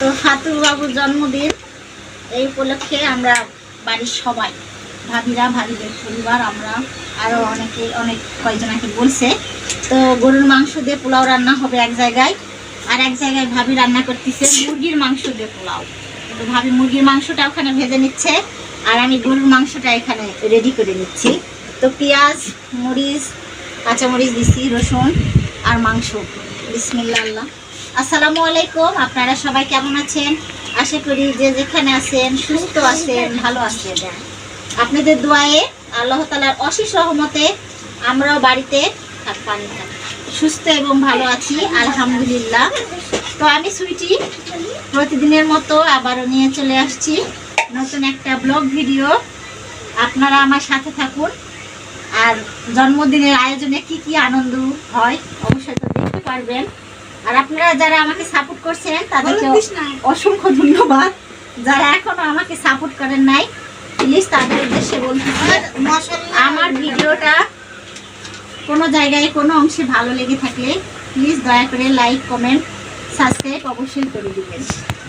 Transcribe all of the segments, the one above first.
তো ফাতুর বাবুর জন্মদিন। এই উপলক্ষে আমরা বাড়ির সবাই, ভাবিরা, ভাবিদের পরিবার, আমরা আরও অনেকে, অনেক কয়েকজনাকে বলছে। তো গরুর মাংস দিয়ে পোলাও রান্না হবে এক জায়গায়, আর এক জায়গায় ভাবি রান্না করতেছে মুরগির মাংস দিয়ে পোলাও। তো ভাবি মুরগির মাংসটা ওখানে ভেজে নিচ্ছে, আর আমি গরুর মাংসটা এখানে রেডি করে নিচ্ছি। তো পেঁয়াজ, মরিচ, কাঁচামরিচ দিচ্ছি রসুন, আর মাংস। বিসমিল্লা আল্লাহ। আসসালামু আলাইকুম, আপনারা সবাই কেমন আছেন? আশা করি যে যেখানে আছেন, সুস্থ আছেন, ভালো আছেন। আপনাদের দোয়ায়ে আল্লাহ তালার অশেষ রহমতে আমরাও বাড়িতে পানি সুস্থ এবং ভালো আছি, আলহামদুলিল্লাহ। তো আমি সুইটি প্রতিদিনের মতো আবারও নিয়ে চলে আসছি। নতুন একটা ব্লগ ভিডিও। আপনারা আমার সাথে থাকুন। আর জন্মদিনের আয়োজনে কি কি আনন্দ হয়, অবশ্যই তো দেখতে পারবেন। আর আপনারা যারা আমাকে সাপোর্ট করছেন তাদেরকে অসংখ্য ধন্যবাদ। যারা এখনও আমাকে সাপোর্ট করেন নাই প্লিজ তাদের উদ্দেশ্যে বলতেছি আমার ভিডিওটা কোনো জায়গায় কোনো অংশে ভালো লেগে থাকলে প্লিজ দয়া করে লাইক কমেন্ট সাবস্ক্রাইব অবশ্যই করে দিবেন।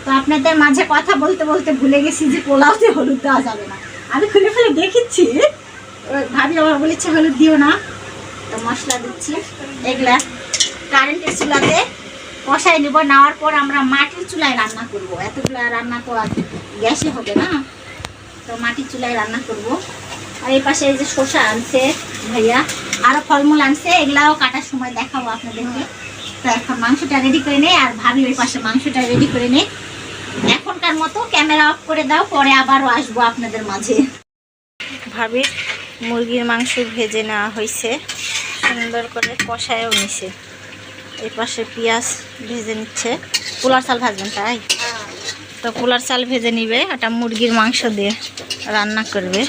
তো আপনাদের মাঝে কথা বলতে বলতে ভুলে গেছি যে পোলাওতে হলুদ দেওয়া যাবে না। আমি খুলে ফেলে দেখেছি ভাবি আমার বলেছে হলুদ দিও না। তো মশলা দিচ্ছি। এগুলা কারেন্টের চুলাতে কষাই নেব, নেওয়ার পর আমরা মাটির চুলায় রান্না করব। এতগুলা রান্না তো আর গ্যাসে হবে না। তো মাটির চুলায় রান্না করব। আর এই পাশে এই যে শসা আনছে ভাইয়া আরও ফলমূল আনছে, এগুলাও কাটার সময় দেখাবো আপনাদেরকে। তো এখন মাংসটা রেডি করে নেই আর ভাবি ওই পাশে মাংসটা রেডি করে নেই এখনকার মতো ক্যামেরা অফ করে দাও, পরে আবারও আসব আপনাদের মাঝে। ভাবির মুরগির মাংস ভেজে নেওয়া হয়েছে সুন্দর করে কষায়ও নিছে। এই পাশে পেঁয়াজ ভেজে নিচ্ছে। পোলার চাল ভাজবেন তাই? তো পোলার চাল ভেজে নিবে ওটা মুরগির মাংস দিয়ে রান্না করবে।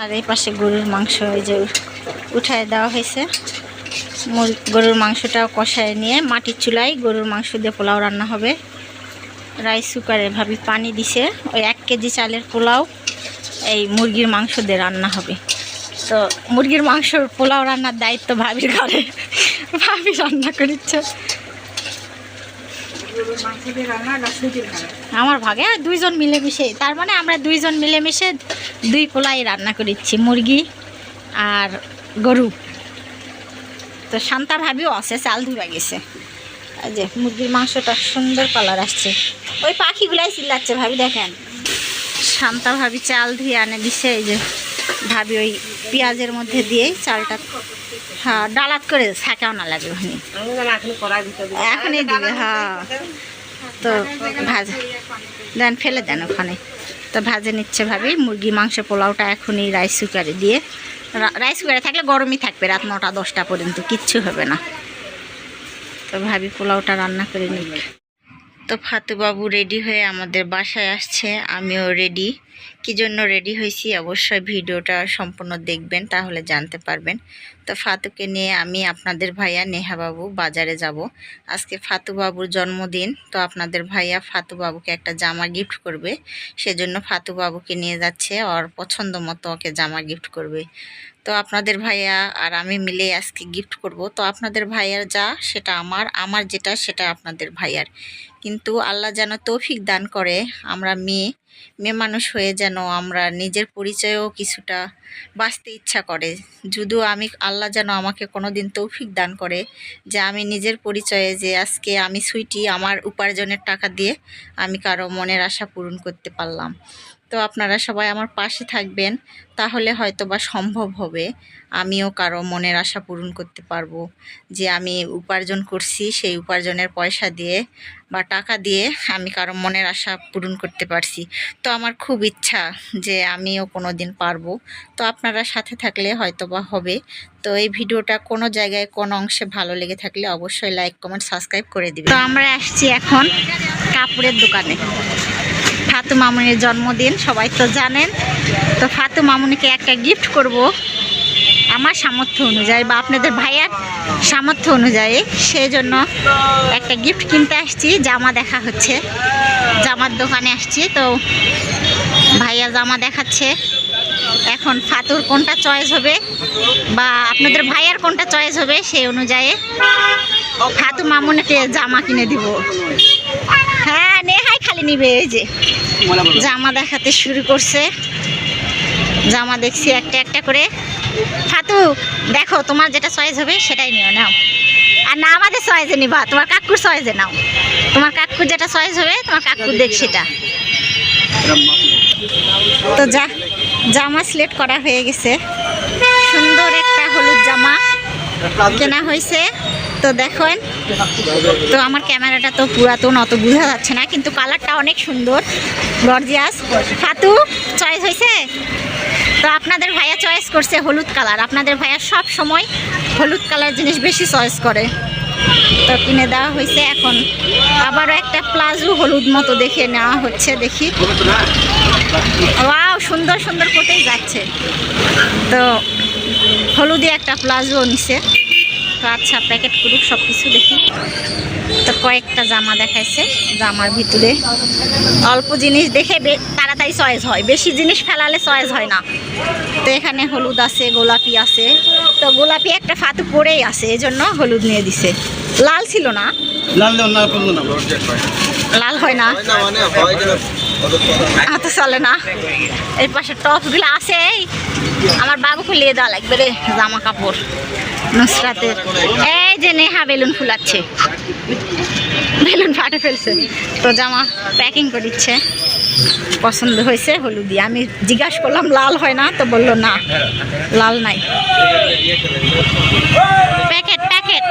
আর এই পাশে গরুর মাংস ওই যে উঠায় দেওয়া হয়েছে। গরুর মাংসটাও কষায় নিয়ে মাটির চুলায় গরুর মাংস দিয়ে পোলাও রান্না হবে। রাইস কুকারে ভাবি পানি দিছে, ওই এক কেজি চালের পোলাও এই মুরগির মাংস দিয়ে রান্না হবে। তো মুরগির মাংসর পোলাও রান্নার দায়িত্ব ভাবির ঘরে। ভাবি রান্না করিচ্ছে। আমার ভাগে দুইজন মিলেমিশে, তার মানে আমরা দুইজন মিলেমিশে দুই পোলাই রান্না করিচ্ছি, মুরগি আর গরু। তো শান্তা ভাবিও আছে, চাল ধুয়ে গেছে। যে মুরগির মাংসটা সুন্দর কালার আসছে। ওই পাখিগুলাই চিল্লাচ্ছে, ভাবি দেখেন। শান্তা ভাবি চাল ধুয়ে আনে দিছে, এই যে ভাবি ওই পেঁয়াজের মধ্যে দিয়ে চালটা হ্যাঁ ডালাত করে ছাঁকাও না লাগে ওখানে। এখনই দিবে হ্যাঁ। তো ভাজা দেন ফেলে দেন ওখানে। তো ভাজে নিচ্ছে ভাবি মুরগি মাংস পোলাওটা এখনই রাইস কুকারে দিয়ে। রাইস কুকারে থাকলে গরমই থাকবে রাত নটা দশটা পর্যন্ত কিচ্ছু হবে না। তো ভাবি পোলাওটা রান্না করে নিবে তো ফাতুবাবু রেডি হয়ে আমাদের বাসায় আসছে। আমিও রেডি কি জন্য রেডি হয়েছি অবশ্যই ভিডিওটা সম্পূর্ণ দেখবেন, তাহলে জানতে পারবেন। তো ফাতুকে নিয়ে আমি আপনাদের ভাইয়া নেহাবাবু বাজারে যাব। আজকে ফাতুবাবুর জন্মদিন, তো আপনাদের ভাইয়া ফাতুবাবুকে একটা জামা গিফট করবে। সেজন্য ফাতুবাবুকে নিয়ে যাচ্ছে, ওর পছন্দ মতো ওকে জামা গিফট করবে। তো আপনাদের ভাইয়া আর আমি মিলে আজকে গিফট করব। তো আপনাদের ভাইয়ার যা, সেটা আমার আমার যেটা, সেটা আপনাদের ভাইয়ার। কিন্তু আল্লাহ যেন তৌফিক দান করে, আমরা মেয়ে মেয়ে মানুষ হয়ে যেন আমরা নিজের পরিচয়েও কিছুটা বাঁচতে ইচ্ছা করে। যদিও আমি, আল্লাহ যেন আমাকে কোনো দিন তৌফিক দান করে যে আমি নিজের পরিচয়ে যে আজকে আমি সুইটি আমার উপার্জনের টাকা দিয়ে আমি কারও মনের আশা পূরণ করতে পারলাম। তো আপনারা সবাই আমার পাশে থাকবেন, তাহলে হয়তো বা সম্ভব হবে। আমিও কারও মনের আশা পূরণ করতে পারব যে আমি উপার্জন করছি, সেই উপার্জনের পয়সা দিয়ে বা টাকা দিয়ে আমি কারও মনের আশা পূরণ করতে পারছি। তো আমার খুব ইচ্ছা যে আমিও কোনো দিন পারব। তো আপনারা সাথে থাকলে হয়তো বা হবে। তো এই ভিডিওটা কোনো জায়গায়, কোনো অংশে ভালো লেগে থাকলে অবশ্যই লাইক, কমেন্ট, সাবস্ক্রাইব করে দিবে তো আমরা আসছি এখন কাপড়ের দোকানে। ফাতু মামুনির জন্মদিন, সবাই তো জানেন। তো ফাতু মামুনিকে একটা গিফট করব। আমার সামর্থ্য অনুযায়ী বা আপনাদের ভাইয়ার সামর্থ্য অনুযায়ী সেই জন্য একটা গিফট কিনতে আসছি, জামা দেখা হচ্ছে। জামার দোকানে আসছি, তো ভাইয়া জামা দেখাচ্ছে। এখন ফাতুর কোনটা চয়েস হবে বা আপনাদের ভাইয়ার কোনটা চয়েস হবে সেই অনুযায়ী ফাতু মামুনিকে জামা কিনে দিব। হ্যাঁ নিবে এই যে। জামা দেখাতে শুরু করছে। জামা দেখছি একটা একটা করে। ফাতু দেখো তোমার যেটা চয়েস হবে সেটাই নিও নাও। আর না আমাদের চয়েসে নিবা। তোমার কাকুর চয়েসে নাও। তোমার কাকুর যেটা চয়েস হবে তোমার কাকুর দেখ সেটা। তো যা জামা সিলেক্ট করা হয়ে গেছে সুন্দর একটা হলুদ জামা কেনা হয়েছে। তো দেখেন, তো আমার ক্যামেরাটা তো পুরাতন, অত বোঝা যাচ্ছে না, কিন্তু কালারটা অনেক সুন্দর গর্জিয়াস ফাতু চয়েস হয়েছে? তো আপনাদের ভাইয়া চয়েস করছে হলুদ কালার। আপনাদের ভাইয়া সব সময় হলুদ কালার জিনিস বেশি চয়েস করে। তো কিনে দেওয়া হয়েছে এখন। আবারও একটা প্লাজো হলুদ মতো দেখে নেওয়া হচ্ছে, দেখি। ওয়াও, সুন্দর সুন্দর কোটেই যাচ্ছে। তো হলুদে একটা প্লাজো নিছে। তো আচ্ছা প্যাকেট করুক সব কিছু দেখি। তো কয়েকটা জামা দেখাইছে জামার ভিতরে। অল্প জিনিস দেখে তাড়াতাড়ি চয়েস হয়। বেশি জিনিস ফেলালে চয়েস হয় না। তো এখানে হলুদ আছে গোলাপি আছে। তো গোলাপি একটা ফাতু পরেই আছে এই জন্য হলুদ নিয়ে দিছে। লাল ছিল না? লাল দেওয়ার না করল না লাল হয় না? হাতে চলে না। এর পাশে টপগুলো আছে এই আমার বাবুকে লিয়ে দেওয়া লাগবে রে, জামা কাপড়, নুসরাতের। এই যে নেহা বেলুন ফুলাচ্ছে। বেলুন ফাটে ফেলছে। তো জামা প্যাকিং করে দিচ্ছে। পছন্দ হয়েছে, হলুদি আমি জিজ্ঞাসা করলাম, লাল হয় না? তো বলল, না, লাল নাই। Packet packet.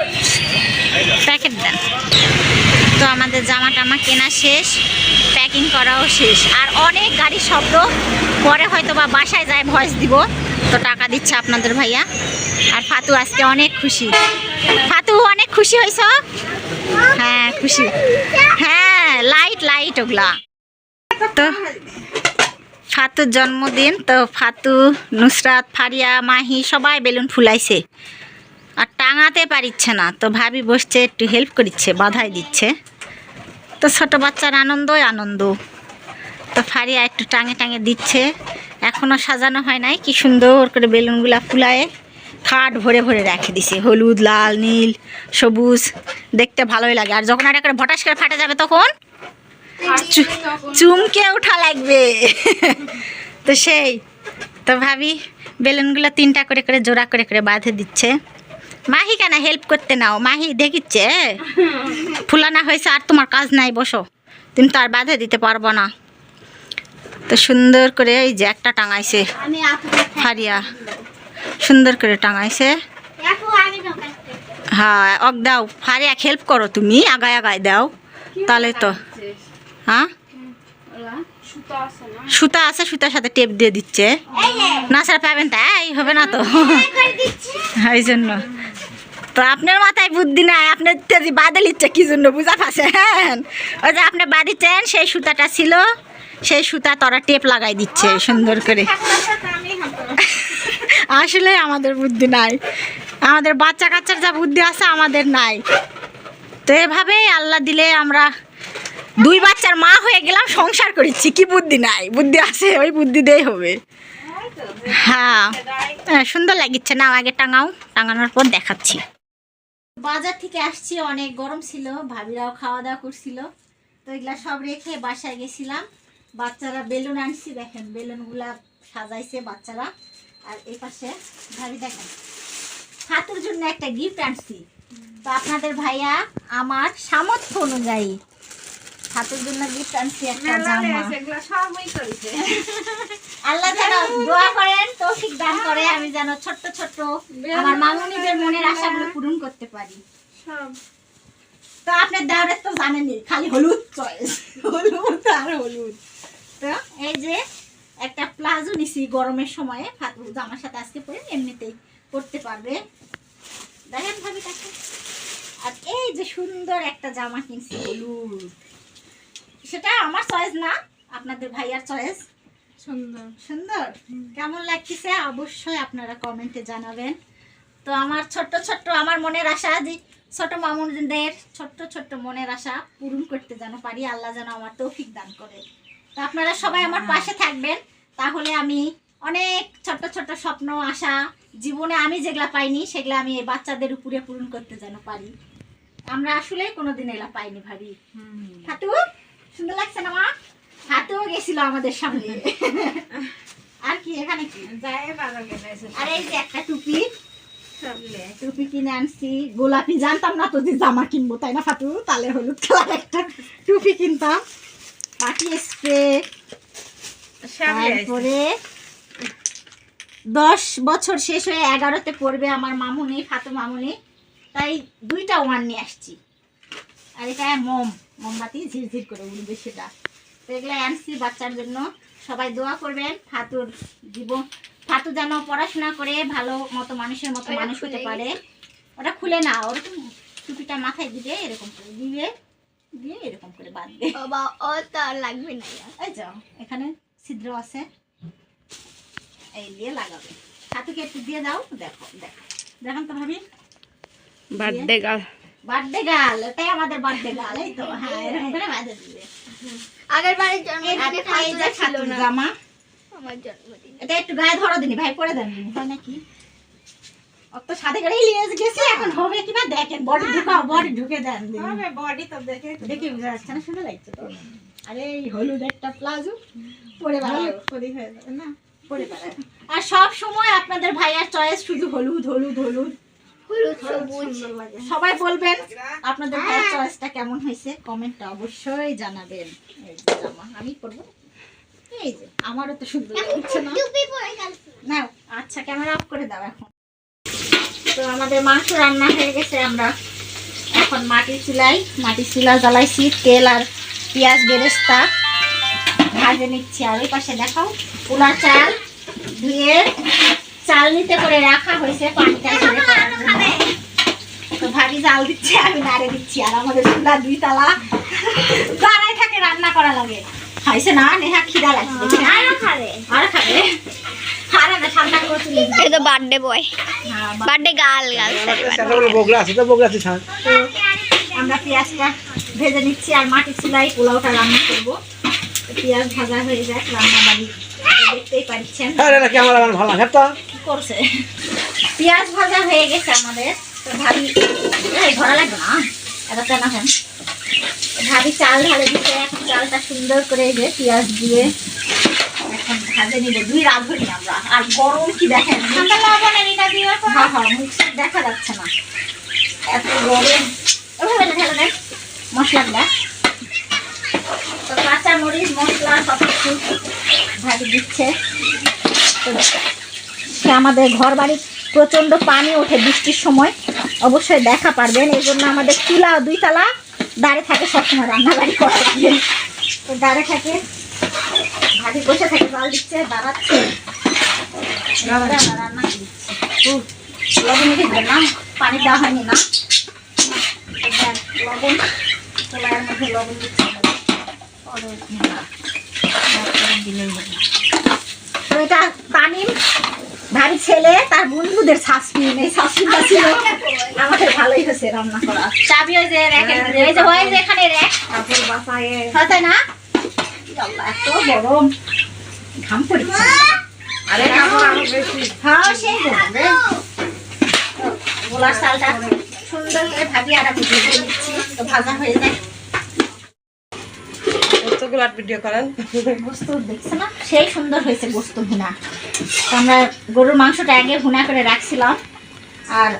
প্যাকেট দেন। তো আমাদের জামা টামা কেনা শেষ। প্যাকিং করাও শেষ। আর অনেক গাড়ির শব্দ, পরে হয়তো বা বাসায় যায় ভয়েস দিব। তো টাকা দিচ্ছে আপনাদের ভাইয়া। আর ফাতু আজকে অনেক খুশি। ফাতু, অনেক খুশি হয়েছ? হ্যাঁ খুশি। হ্যাঁ লাইট লাইট ওগুলা। তো ফাতুর জন্মদিন, তো ফাতু, নুসরাত, ফারিয়া, মাহি সবাই বেলুন ফুলাইছে। আর টাঙাতে পারিচ্ছে না, তো ভাবি বসছে একটু হেল্প করিচ্ছে, বাধাই দিচ্ছে। তো ছোট বাচ্চার আনন্দই আনন্দ। তো ফারিয়া একটু টাঙে টাঙে দিচ্ছে। এখনও সাজানো হয় নাই। কি সুন্দর করে বেলুনগুলা ফুলায় খাট ভরে ভরে রেখে দিছে। হলুদ, লাল, নীল, সবুজ, দেখতে ভালোই লাগে। আর যখন একটা করে ভটাস করে ফাটে যাবে তখন চুমকে ওঠা লাগবে। তো সেই। তো ভাবি বেলুনগুলো তিনটা করে করে জোড়া করে করে বাঁধে দিচ্ছে। মাহি কেন হেল্প করতে নাও? মাহি দেখিচ্ছে, ফুলানা হয়েছে আর তোমার কাজ নাই, বসো। তুমি তো আর বাঁধে দিতে পারব না। তো সুন্দর করে এই যে একটা টাঙাইছে ফারিয়া সুন্দর করে টাঙাইছে। হ্যাঁ অক দাও ফারিয়া হেল্প করো তুমি, আগায় আগায় দাও। তাহলে তো। হ্যাঁ? সুতো আছে, সুতার সাথে টেপ দিয়ে দিচ্ছে। না স্যার পাবেন তাই হবে না তো। এই জন্য। তো আপনার মাথায় বুদ্ধি নাই, আপনার বাদে লিচ্ছে কি জন্য বুঝা পাচ্ছেন ওই যে আপনি বাদিচ্ছেন সেই সুতাটা ছিল। সেই সুতা তোরা টেপ লাগাই দিচ্ছে সুন্দর করে। আসলে আমাদের বুদ্ধি নাই। আমাদের বাচ্চা কাচ্চার যা বুদ্ধি আছে আমাদের নাই। তো এভাবেই আল্লাহ দিলে আমরা দুই বাচ্চার মা হয়ে গেলাম সংসার করেছি। কি বুদ্ধি নাই? বুদ্ধি আছে ওই বুদ্ধি দিয়েই হবে। হ্যাঁ। হ্যাঁ, সুন্দর লাগিচ্ছে। না আগে টাঙাও। টাঙানোর পর দেখাচ্ছি। বাজার থেকে আসছি অনেক গরম ছিল। ভাবিরাও খাওয়া দাওয়া করছিল। তো এগুলা সব রেখে বাসায় গেছিলাম। বাচ্চারা বেলুন আনছি দেখেন বেলুনগুলা সাজাইছে বাচ্চারা। আর এই পাশে ভাবি দেখেন হাতের জন্য একটা গিফট আনছি। তো আপনাদের ভাইয়া আমার সামর্থ্য অনুযায়ী হাতের জন্য গিফট আনছি একটা জামা। আল্লাহ যেন দোয়া করেন তৌফিক দান করে আমি যেন ছোট্ট ছোট্ট আমার মামুনিদের মনের আশাগুলো পূরণ করতে পারি। তো আপনার দেওয়ারের তো জানেনই খালি হলুদ চয়েস হলুদ আর হলুদ। তো এই যে একটা প্লাজো নিছি গরমের সময়ে জামার সাথে আজকে পরে এমনিতেই পরতে পারবে। দেখেন ভাবি তাকে। আর এই যে সুন্দর একটা জামা কিনছি হলুদ। সেটা আমার চয়েস না আপনাদের ভাইয়ার চয়েস সুন্দর। সুন্দর? কেমন লাগতেছে? অবশ্যই আপনারা কমেন্টে জানাবেন। তো আমার ছোট্ট ছোট্ট আমার মনের আশা যে ছোট মামুনদের ছোট্ট ছোট্ট মনের আশা পূরণ করতে যেন পারি আল্লাহ যেন আমার তৌফিক দান করে। তো আপনারা সবাই আমার পাশে থাকবেন। তাহলে আমি অনেক ছোট্ট ছোট্ট স্বপ্ন আশা জীবনে আমি যেগুলা পাইনি সেগুলা আমি এই বাচ্চাদের উপরে পূরণ করতে যেন পারি। আমরা আসলে কোনোদিন এগুলা পাইনি ভাবি। ফাতু সুন্দর লাগছে না মা? হাতেও গেছিল আমাদের সামনে। আর কি এখানে কি? আর এই যে একটা টুপি। টুপি কিনে আনছি। গোলাপি জানতাম না তো যে জামা কিনবো তাই না ফাটু তালে হলুদ কালার একটা টুপি কিনতাম। পাটি স্প্রে তারপরে দশ বছর শেষ হয়ে এগারোতে পড়বে আমার মামুনি ফাতু মামুনি। তাই দুইটা ওয়ান নিয়ে আসছি। আর এটা মোম মোমবাতি ঝিরঝির করে উঠবে সেটা। তো এগুলো আনছি বাচ্চার জন্য। সবাই দোয়া করবেন ফাতুর জীবন ফাতু যেন পড়াশোনা করে ভালো মতো মানুষের মতো মানুষ হতে পারে। ওটা খুলে না ওরকম টুপিটা মাথায় দিবে এরকম করে দিবে। দিয়ে এরকম করে বাঁধবে বাবা ও তো লাগবে না এই যাও এখানে ছিদ্র আছে। এই দিয়ে লাগাবে। হাতুকে একটু দিয়ে দাও দেখো দেখো। দেখেন তো ভাবি। বার্থডে গার্ল বার্থডে গাল। এটাই আমাদের বার্থডে গাল এই তো। হ্যাঁ এরকম করে বাঁধে দিবে। আগের বারের জন্মদিনে এই যে ফাতুরা ছিল ছাতুর না জামা। আমার জন্মদিন। এটা একটু গায়ে ধরা দিনি ভাই পরে দেন। হয় নাকি? অত সাথে গেছে এখন হবে কিনা দেখেন বডি ঢুকাও বডি ঢুকে দেন। হবে বডি তো দেখে দেখে বুঝা যাচ্ছে না সুন্দর লাগছে তো। আরে এই হলুদ একটা প্লাজো পরে বেড়াও করি হয়ে যাবে না? পরে আর সব সময় আপনাদের ভাইয়ার চয়েস শুধু হলুদ হলুদ হলুদ। সবাই বলবেন আপনাদের ভাইয়ার চয়েসটা কেমন হয়েছে? কমেন্টটা অবশ্যই জানাবেন। জামা আমি পরবো। এই যে আমারও তো সুন্দর লাগছে না। নাও আচ্ছা ক্যামেরা অফ করে দাও এখন। তো আমাদের মাংস রান্না হয়ে গেছে আমরা এখন মাটির চুলাই মাটির চুলা জ্বালাইছি তেল আর পেঁয়াজ বেরেস্তা ভাজে নিচ্ছি আর ওই পাশে দেখাও পোলা চাল ধুয়ে চাল নিতে করে রাখা হয়েছে পানিটা করার জন্য। তো ভাবি জাল দিচ্ছে আমি নাড়ে দিচ্ছি আর আমাদের চুলা দুই তালা দাঁড়াই থাকে রান্না করা লাগে খাইছে না নেহা খিদা লাগছে? আরও খাবে আর খাবে এটা তো বার্থডে বয়। হ্যাঁ, বার্থডে আমরা পেঁয়াজটা ভেজে নিচ্ছি আর মাটির চুলাই পোলাওটা রান্না করব। পেঁয়াজ ভাজা হয়ে যাক রান্না বাড়ি দেখতেই পাচ্ছেন। হ্যাঁ কি করছে? পেঁয়াজ ভাজা হয়ে গেছে আমাদের। তো ভাবি এই ধরা লাগবে না। কেন ভাবি চাল ঢালে দিতে চালটা সুন্দর করে যে পেঁয়াজ দিয়ে ভাজে দুই রাঁধুনি আমরা। আর গরম কি দেখেন? হ্যাঁ হ্যাঁ মুখ দেখা যাচ্ছে না। এত গরম। ওভাবে না ঢেলে দেন। মশলাগুলা তো কাঁচা মরিচ মশলা সব কিছু ভাজি দিচ্ছে আমাদের ঘর বাড়ির প্রচণ্ড পানি ওঠে বৃষ্টির সময়। অবশ্যই দেখা পারবেন। এই জন্য আমাদের চুলা দুই তালা দাঁড়ে থাকে সবসময় রান্নাবাড়ি করতে গিয়ে। তো দাঁড়ে থাকে। ভাজি বসে থাকে জল দিচ্ছে আমরা রান্না দিচ্ছি লবণ না? পানি দেওয়া হয়নি না? লবণ। কলাইয়ের মধ্যে লবণ দিচ্ছি। তারপরে এটা তানিম ভারী ছেলে তার বন্ধুদের এই ছিল আমাদের ভালোই হয়েছে রান্না করা। চাবি ওই যে মধ্যে এই যে হয় যে এখানে র্যাক কাপড় বাসায় হয় না? এত গরম। ঘাম পড়ছে। আরে কাপড় আরও বেশি। হ্যাঁ সেই গোলার চালটা সুন্দর করে ভাবি আর আমি ভেজে নিচ্ছি তো ভাজা হয়ে যায়। কতগুলো ভিডিও করেন? গোস্ত দেখছে না? সেই সুন্দর হয়েছে গোস্ত ভুনা। আমরা গরুর মাংসটা আগে ভুনা করে রাখছিলাম। আর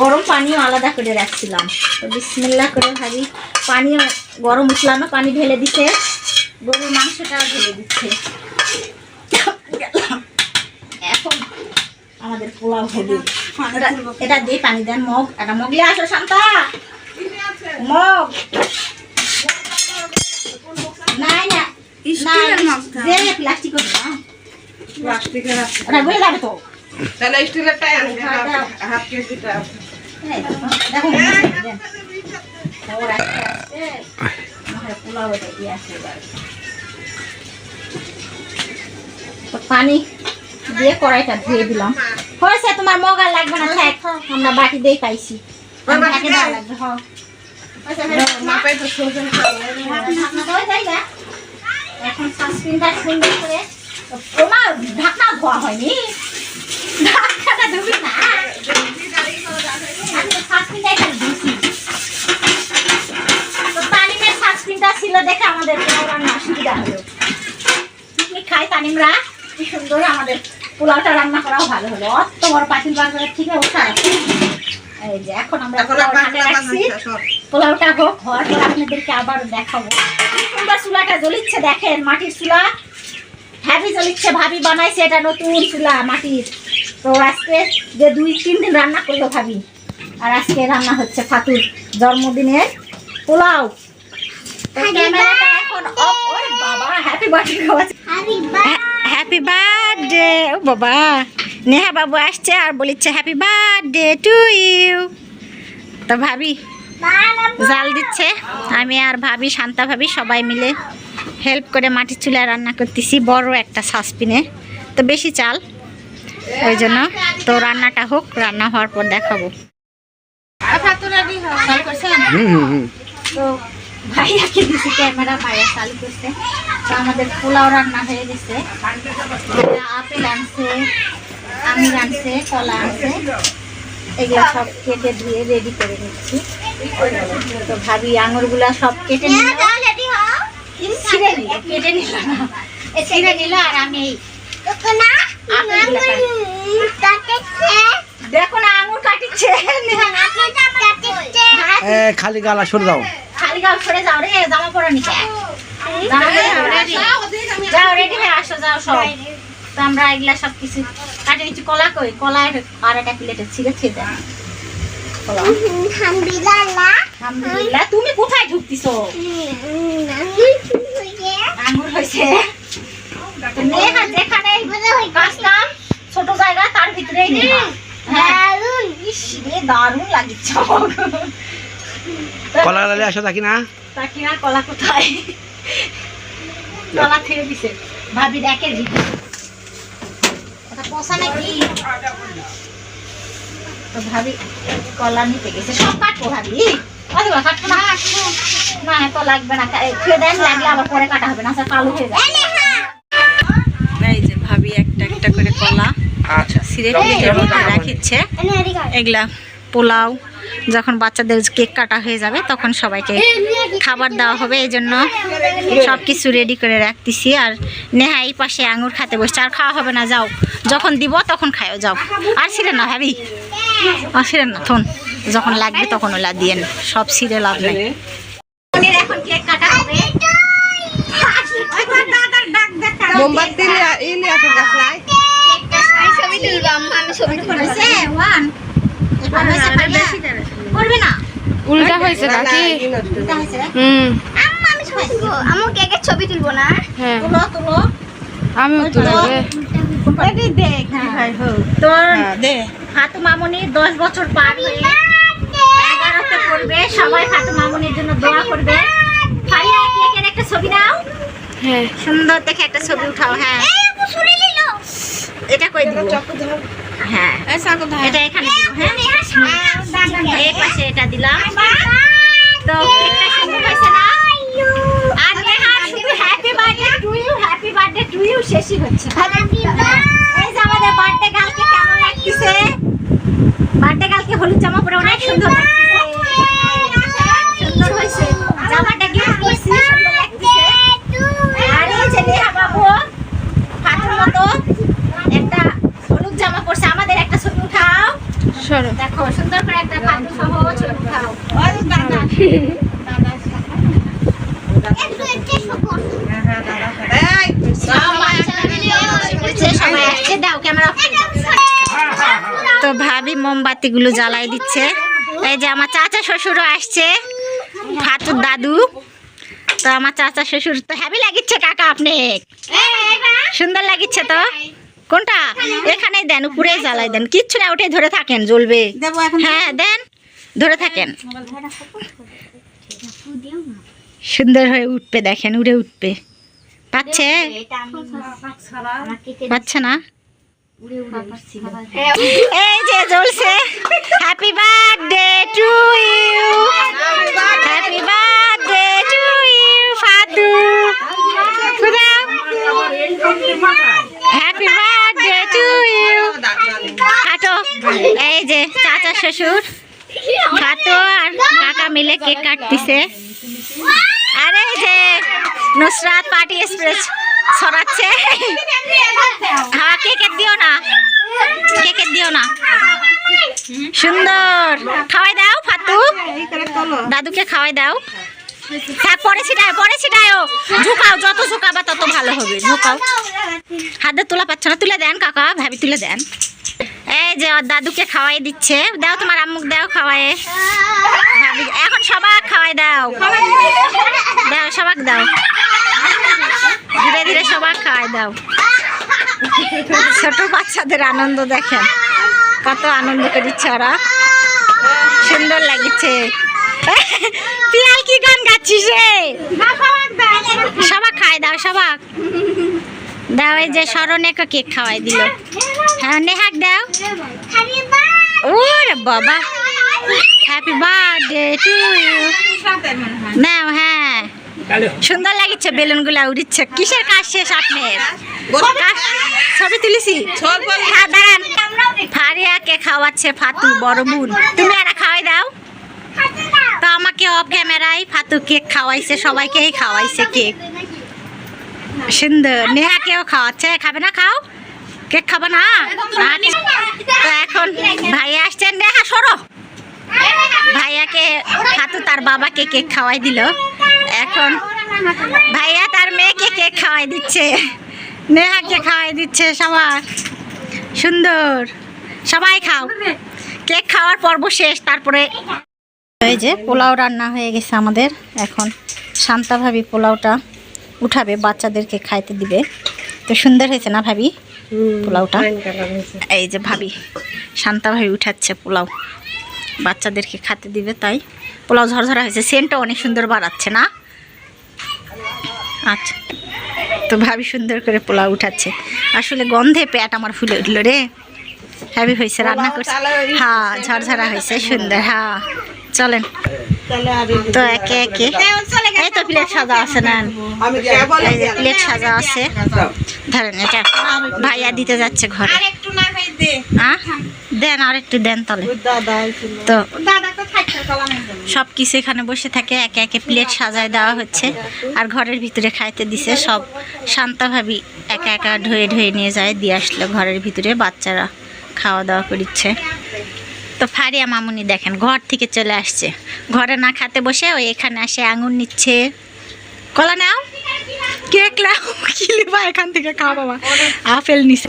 গরম পানিও আলাদা করে রাখছিলাম। তো বিসমিল্লা করে ভাবি পানিও গরম উঠলানো পানি ঢেলে দিছে। গরুর মাংসটাও ঢেলে দিচ্ছে। এখন আমাদের পোলাও হবে। এটা- এটা দিয়ে পানি দেন মগ। এটা মগলে আসো শান্তা। মগ। নাই না স্টিলের না, প্লাস্টিক প্লাস্টিকের আছে ওটা গলে তো পানি দিয়ে কড়াইটা ধুয়ে দিলাম। হয়েছে তোমার মগা লাগবে না থাক আমরা বাটি দিয়ে পাইছি দেওয়া এখন সাসপেনটা সুন্দর করে ওমা ঢাকনা ধোয়া হয়নি? ঢাকনাটা ধুবি না? আমি তো সাসপেনটা ধুছি তো তালিমের সাসপেনটা ছিল দেখে আমাদের রান্না সুবিধা হলো। খাই তানিমরা? কি সুন্দর আমাদের পোলাওটা রান্না করাও ভালো হলো। অত বড় পাতিল বাজারের থেকে ওঠা এই যে এখন আমরা। পোলাওটা হোক হওয়ার পর আপনাদেরকে আবার দেখাবো। সুন্দর চুলাটা জ্বলিচ্ছে দেখেন মাটির চুলা। হ্যাভি জ্বলিচ্ছে ভাবি বানাইছে এটা নতুন চুলা মাটির। তো আজকে যে দুই তিন দিন রান্না করল ভাবি। আর আজকে রান্না হচ্ছে ফাতুর জন্মদিনের পোলাও। ক্যামেরাটা এখন অফ ওরে বাবা হ্যাপি বার্থডে হ্যাপি বার্থডে ও বাবা নেহা বাবু আসছে আর বলিচ্ছে হ্যাপি বার্থডে টু ইউ তো ভাবি জাল দিচ্ছে। আমি আর ভাবি শান্তা ভাবি সবাই মিলে হেল্প করে মাটির চুলায় রান্না করতেছি। বড় একটা সসপিনে। তো বেশি চাল। ওই জন্য তো রান্নাটা হোক রান্না হওয়ার পর দেখাবো। হুম হুম হুম। তো ভাইয়াকে দিছি ক্যামেরা ভাইয়া চালু করছে। তো আমাদের পোলাও রান্না হয়ে গেছে। আপেল আনছে আমির আনছে কলা আনছে। এগুলো সব কেটে ধুয়ে রেডি করে নিচ্ছি। তো ভাবি আঙুরগুলা সব কেটে নিল। ছিঁড়ে নিল কেটে নিল না। ছিঁড়ে নিল আর আমি এই দেখো না আঙুর কাটিচ্ছে। হ্যাঁ, খালি গালা সরে দাও। গাও সরে যাও রে জামা পরে নিচে। জামা পরে রেডি যাও রেডি হয়ে আসো যাও সব। তো আমরা এগুলা সব কিছু কাটে নিচ্ছি। কলা কই? কলা আর একটা প্লেটে ছিঁড়ে ছিঁড়ে কলা। আলহামদুলিল্লাহ তুমি কোথায় ঢুকতিছো? হয়েছে। যেখানে ছোট জায়গা তার ভিতরেই হ্যাঁ। ইস দারুণ লাগিচ্ছে কলা লালে আসো থাকি না তাকিনা কলা কোথায়? কলা ছেড়ে দিছে। ভাবি দেখে পচা নাকি? তো ভাবি কলা নিতে গেছে। সব কাটবো ভাবি। কাটবো না না এত লাগবে না। খেয়ে দেন লাগলে আবার পরে কাটা হবে না কালো হয়ে যাবে। এই যে ভাবি একটা একটা করে কলা আচ্ছা সিরে রাখিচ্ছে। এগুলা। পোলাও যখন বাচ্চাদের কেক কাটা হয়ে যাবে তখন সবাইকে খাবার দেওয়া হবে এই জন্য সব কিছু রেডি করে রাখতেছি। আর নেহা এই পাশে আঙুর খাতে বসছে আর খাওয়া হবে না যাও। যখন দিব তখন খায়ও যাও। আর ছিঁড়ে না ভাবি? আর ছিঁড়ে না থন। যখন লাগবে তখন ওলা দিয়ে সব ছিঁড়ে লাভ নেই এখন কেক কাটা হবে। মোমবাতি লিয়া- ই লিয়া আসো গাছলাই। হয়েছে? One? এবার করবে না। উল্টা হয়েছে নাকি? হুম। আমার কেকের ছবি তুলবো না? হ্যাঁ। তুলো তুলো। আমিও তুলে দে এটি দেখ। তোর ফাতু মামুনির দশ বছর পার হয়ে এগারোতে পড়বে। সবাই ফাতু মামুনির জন্য দোয়া করবে। কেকের একটা ছবি নাও হ্যাঁ। সুন্দর দেখে একটা ছবি উঠাও হ্যাঁ। এটা কই দিব? হ্যাঁ। এটা এখানে হ্যাঁ। এই পাশে এটা দিলাম। তো কেকটা সুন্দর হয়েছে না? আর নেহা শুধু happy birthday to you happy birthday to you শেষই হচ্ছে। এই যে আমাদের বার্থডে কালকে কেমন লাগতেছে বার্থডে কালকে হলুদ জামা পরে অনেক সুন্দর লাগতেছে সুন্দর হয়েছে জামাটা গিফট করছি সুন্দর লাগতেছে আর এই যে নেহা বাবু হাতের মতো একটা হলুদ জামা পরছে আমাদের একটা ছবি উঠাও সরো দেখো সুন্দর করে একটা পাত্র সহ ছবি উঠাও এই, সবাই আসছে দাও ক্যামেরা তো ভাবি মোমবাতিগুলো জ্বালাই দিচ্ছে। এই যে আমার চাচা শ্বশুরও আসছে ফাতুর দাদু। তো আমার চাচা শ্বশুর তো হ্যাপি লাগিচ্ছে কাকা আপনি? সুন্দর লাগিচ্ছে তো? কোনটা? এখানেই দেন উপরেই জ্বালাই দেন। কিচ্ছু না ওটাই ধরে থাকেন জ্বলবে। হ্যাঁ দেন ধরে থাকেন। সুন্দর হয়ে উঠবে দেখেন উড়ে উঠবে। পাচ্ছে? পাচ্ছে না? এই যে জ্বলছে। Happy birthday to you happy birthday to you ফাতু happy birthday to you হাঁটো এই যে চাচা শ্বশুর খাতো আর কাকা মিলে কেক কাটতেছে। আর এই যে নুসরাত পার্টি এক্সপ্রেস। ছড়াচ্ছে হ্যাঁ কেকে দিও না। কেকে দিও না। সুন্দর। খাওয়াই দাও, ফাতু। দাদুকে খাওয়াই দাও। থাক পরে ছিটায় পরে ছিটায়ও। ঝুঁকাও, যত ঝুঁকাবা তত ভালো হবে। ঝুঁকাও। হাতে তোলা পাচ্ছ না। তুলে দেন, কাকা, ভাবি, তুলে দেন। এই যে দাদুকে খাওয়াই দিচ্ছে। দাও তোমার আম্মুক, দাও খাওয়াই ভাবি, এখন সবাক খাওয়াই দাও। দাও, সবাক দাও। ধীরে ধীরে সবাক খাওয়াই দাও। ছোট বাচ্চাদের আনন্দ দেখেন। কত আনন্দ করিচ্ছে ওরা। সুন্দর লাগছে। পিয়াল কি গান গাচ্ছিস রে? সবাক খাওয়াই দাও সবাক। দাও এই যে স্মরণেকে কেক খাওয়াই দিল। হ্যাঁ নেহাক দাও। ওরে বাবা। হ্যাপি বার্থডে টু ইউ নাও হ্যাঁ। সুন্দর লাগছে বেলুনগুলা উড়িচ্ছে। কিসের কাজ শেষ আপনার? ছবি তুলিছি। হ্যাঁ দাঁড়ান। ফারিয়াকে খাওয়াচ্ছে ফাতু বড় বোন। তুমি একটা খাওয়াই দাও। তো আমাকে অফ ক্যামেরায় ফাতু কেক খাওয়াইছে সবাইকেই খাওয়াইছে কেক সুন্দর। নেহাকেও খাওয়াচ্ছে। খাবে না? খাও। কেক খাবে না? আচ্ছা। তো এখন ভাইয়া আসছে নেহা সরো। ভাইয়াকে ফাতু তার বাবাকে কেক খাওয়াই দিল। এখন ভাইয়া তার মেয়েকে কেক খাওয়াই দিচ্ছে। নেহাকে খাওয়াই দিচ্ছে সবার। সুন্দর। সবাই খাও। কেক খাওয়ার পর্ব শেষ, তারপরে এই যে পোলাও রান্না হয়ে গেছে আমাদের। এখন শান্তা ভাবি পোলাওটা উঠাবে, বাচ্চাদেরকে খাইতে দিবে। তো সুন্দর হয়েছে না ভাবি পোলাওটা? এই যে ভাবি, শান্তা ভাবি উঠাচ্ছে পোলাও। বাচ্চাদেরকে খেতে দিবে, তাই পোলাও ঝরঝরা হয়েছে। সেন্টটা অনেক সুন্দর বাড়াচ্ছে না? আচ্ছা। তো ভাবি সুন্দর করে পোলাও উঠাচ্ছে। আসলে গন্ধে পেট আমার ফুলে উঠল রে। হ্যাভি হয়েছে রান্না করছে। হ্যাঁ ঝরঝরা হয়েছে সুন্দর। হ্যাঁ চলেন। তো একে একে। এই তো প্লেট সাজা আছে না। প্লেট সাজা আছে। ধরেন এটা ভাইয়া দিতে যাচ্ছে ঘরে। দেন আর একটু দেন তাহলে। তো সব কিছু এখানে বসে থাকে একে একে প্লেট সাজায় দেওয়া হচ্ছে। আর ঘরের ভিতরে খাইতে দিছে সব। শান্তা ভাবি একা একা ধুয়ে ধুয়ে নিয়ে যায় দিয়ে আসলো ঘরের ভিতরে বাচ্চারা খাওয়া দাওয়া করিচ্ছে। তো ফারিয়া মামুনি দেখেন, ঘর থেকে চলে আসছে। ঘরে না খাতে বসে ওই এখানে আসে আঙুর নিচ্ছে। কলা নাও। কেক নাও। কিলিবা এখান থেকে খাওয়া বাবা। আপেল নিছে।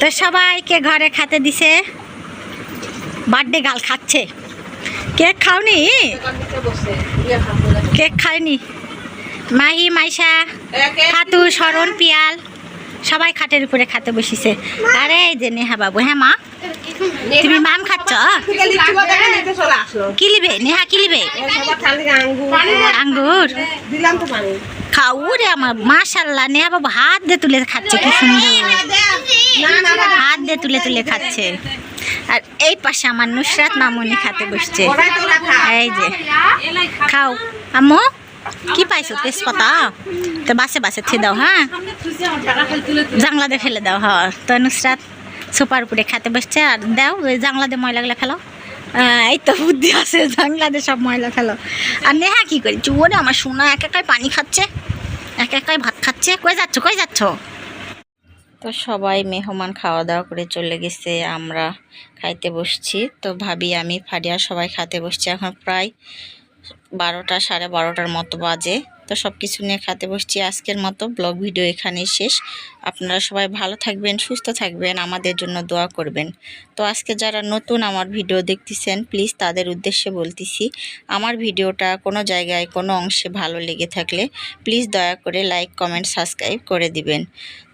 তো সবাইকে ঘরে খাতে দিছে। বার্থডে গাল খাচ্ছে। কেক খাওনি? কেক খায়নি। মাহি, মাইশা, ফাতু, শরণ, পিয়াল। সবাই খাটের উপরে খাতে বসিছে। আরে এই যে নেহা বাবু হ্যাঁ মা? তুমি মাম খাচ্ছ? কি লিবে নেহা কি লিবে আঙ্গুর। খাও রে আমার মাশাল্লাহ নেহা বাবু হাত দিয়ে তুলে খাচ্ছে কি সুন্দর। হাত দিয়ে তুলে তুলে খাচ্ছে। আর এই পাশে আমার নুসরাত মামুনি খাতে বসছে। এই যে খাও। আম্মু? কি পাইছো? তেজপাতা? তো বাসে বাসে থে দাও হ্যাঁ জাংলাতে ফেলে দাও হ্যাঁ তো নুসরাত সোপার উপরে খেতে বসছে আর দাও ওই দিয়ে ময়লাগুলো আহ, এই তো বুদ্ধি আছে জাংলাতে সব ময়লা ফেলো আর নেহা কি করি চুয়ারে আমার সোনা এক একাই পানি খাচ্ছে। এক একাই ভাত খাচ্ছে। কই যাচ্ছ কই যাচ্ছ? তো সবাই মেহমান খাওয়া দাওয়া করে চলে গেছে আমরা খাইতে বসছি। তো ভাবি আমি ফারিয়া সবাই খাতে বসছি এখন প্রায় বারোটা, সাড়ে বারোটার মতো বাজে। তো সব কিছু নিয়ে খাতে বসছি আজকের মতো। ব্লগ ভিডিও এখানেই শেষ। আপনারা সবাই ভালো থাকবেন, সুস্থ থাকবেন, আমাদের জন্য দোয়া করবেন। তো আজকে যারা নতুন আমার ভিডিও দেখতেছেন প্লিজ তাদের উদ্দেশ্যে বলতেছি, আমার ভিডিওটা কোনো জায়গায়, কোনো অংশে ভালো লেগে থাকলে প্লিজ দয়া করে লাইক কমেন্ট সাবস্ক্রাইব করে দিবেন।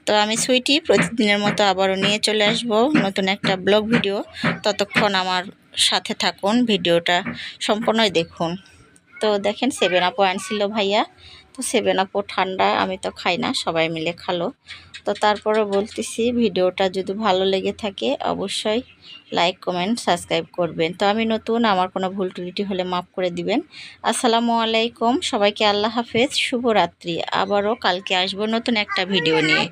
তো আমি সুইটি, প্রতিদিনের মতো আবারও নিয়ে চলে আসব নতুন একটা ব্লগ ভিডিও। ততক্ষণ আমার সাথে থাকুন, ভিডিওটা সম্পূর্ণই দেখুন। তো দেখেন সেভেন আপও আনছিল ভাইয়া। তো সেভেন আপও ঠান্ডা, আমি তো খাই না, সবাই মিলে খালো। তো তারপরে বলতেছি, ভিডিওটা যদি ভালো লেগে থাকে, অবশ্যই লাইক কমেন্ট সাবস্ক্রাইব করবেন। তো আমি নতুন, আমার কোনো ভুল ত্রুটি হলে মাফ করে দিবেন। আসসালামু আলাইকুম, সবাইকে আল্লাহ হাফেজ, শুভরাত্রি। আবারও কালকে আসব নতুন একটা ভিডিও নিয়ে।